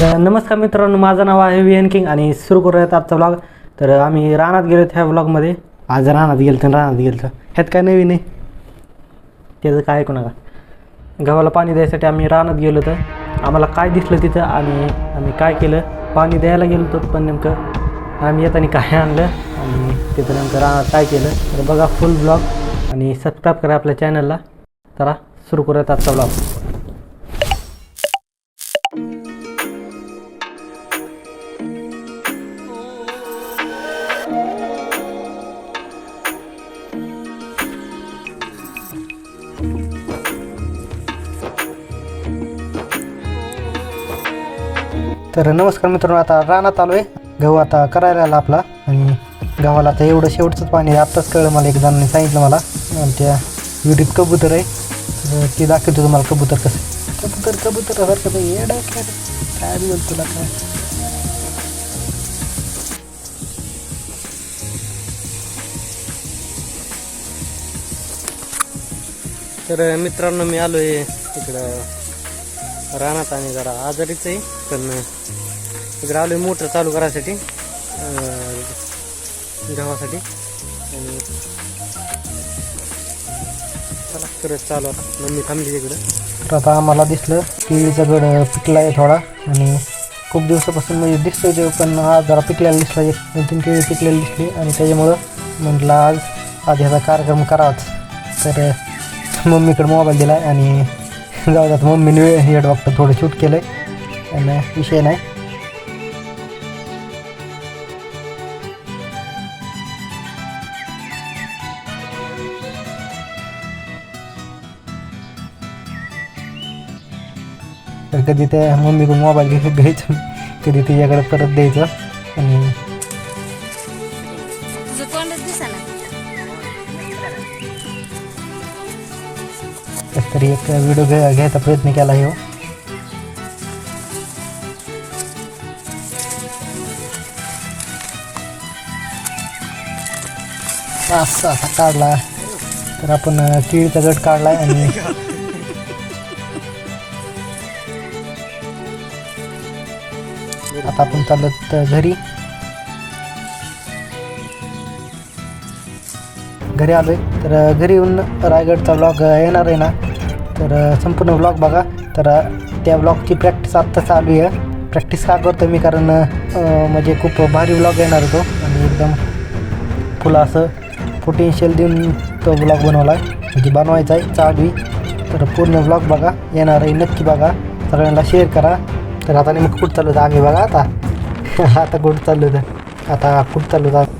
तर नमस्कार मित्रांनो माझं नाव आहे व्ही एन किंग आणि सुरू करूयात आजचा ब्लॉग तर आम्ही रानात गेलो ह्या ब्लॉगमध्ये आज रानात गेलो तर रानात गेलो ह्यात काय नवीन आहे? त्याचं काय ऐकू नका. गव्हाला पाणी द्यायसाठी आम्ही रानात गेलो तर आम्हाला काय दिसलं तिथं आणि आम्ही काय केलं? पाणी द्यायला गेलो होतो पण नेमकं आम्ही येताना काय आणलं आणि तिथं नेमकं रानात काय केलं? तर बघा फुल ब्लॉग आणि सबस्क्राईब करा आपल्या चॅनलला तर सुरू करूयात आजचा ब्लॉग तर नमस्कार मित्रांनो आता रानात आलो आहे. गहू आता करायला आला आपला आणि गव्हाला आता एवढं शेवटचंच पाणी आत्ताच कळलं मला एक जणांनी सांगितलं मला. आणि त्या विहिरीत कबूतर आहे. तर ते दाखवतो तुम्हाला कबूतर कसं कबूतर कबूतर सारखं ते काय बोल तुला काय? तर मित्रांनो मी आलो आहे इकडं रानात आणि जरा आजारीच आहे. पण इकडं आलो आहे मोटर चालू करायसाठी गव्हासाठी आणि चला करत चालू आता. मम्मी थांबली तिकडं तर आता आम्हाला दिसलं केळीचा गड पिकला आहे थोडा. आणि खूप दिवसापासून म्हणजे दिसतोय ते पण आज जरा पिकलेला दिसला एक दोन तीन केळी पिकलेली दिसली. आणि त्याच्यामुळं म्हटलं आज आज ह्याचा कार्यक्रम करावाच. तर मम्मीकडे मोबाईल दिला आणि जाऊ द्यात मम्मीने हेड डॉक्टर थोडं शूट केलं आहे आणि विषय नाही. तर कधी त्या मम्मीकडून मोबाईल घेऊन घ्यायचं कधी तिच्याकडे परत द्यायचं. आणि तुझं तरी एक व्हिडिओ घ्या घ्यायचा प्रयत्न केला आहे हो असा असा काढला. तर आपण केळीचा गट काढलाय आणि आता आपण चालत घरी. घरी आलो आहे तर घरी येऊन रायगडचा ब्लॉग येणार आहे ना? तर संपूर्ण ब्लॉग बघा. तर त्या ब्लॉगची प्रॅक्टिस आत्ता चालू आहे. प्रॅक्टिस का करतो मी? कारण म्हणजे खूप भारी ब्लॉग येणार तो आणि एकदम फुलं असं पोटेन्शियल देऊन तो ब्लॉग बनवला आहे. म्हणजे बनवायचा आहे चालू आहे. तर पूर्ण ब्लॉग बघा. येणार आहे नक्की बघा. सगळ्यांना शेअर करा. तर आता नेमकं कुठं चालू होतं आम्ही बघा आता. आता कुठं चालू होतं? आता कुठं चालू होतं?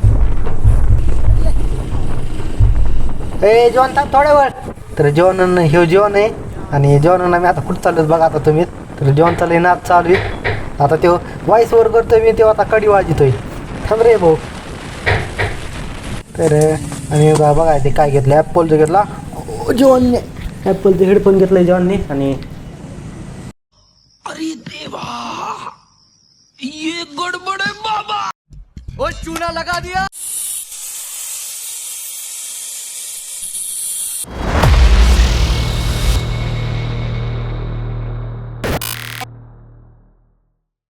ए जॉन थांब थोड्या वेळ तर जेवण हे जेवण आहे. आणि जेवण आम्ही आता कुठं चाललो बघा आता तुम्ही. तर जेवण चालू आहे नाच चालू आहे. आता तो वाईस वर करतोय मी तेव्हा आता कडी वाजतोय. थांब रे भाऊ. तर आम्ही बघा ते काय घेतलं ॲपलचं घेतला. जेवणने ॲपलचं हेडफोन घेतलं जेवणने आणि ओ चूना लगा दिया.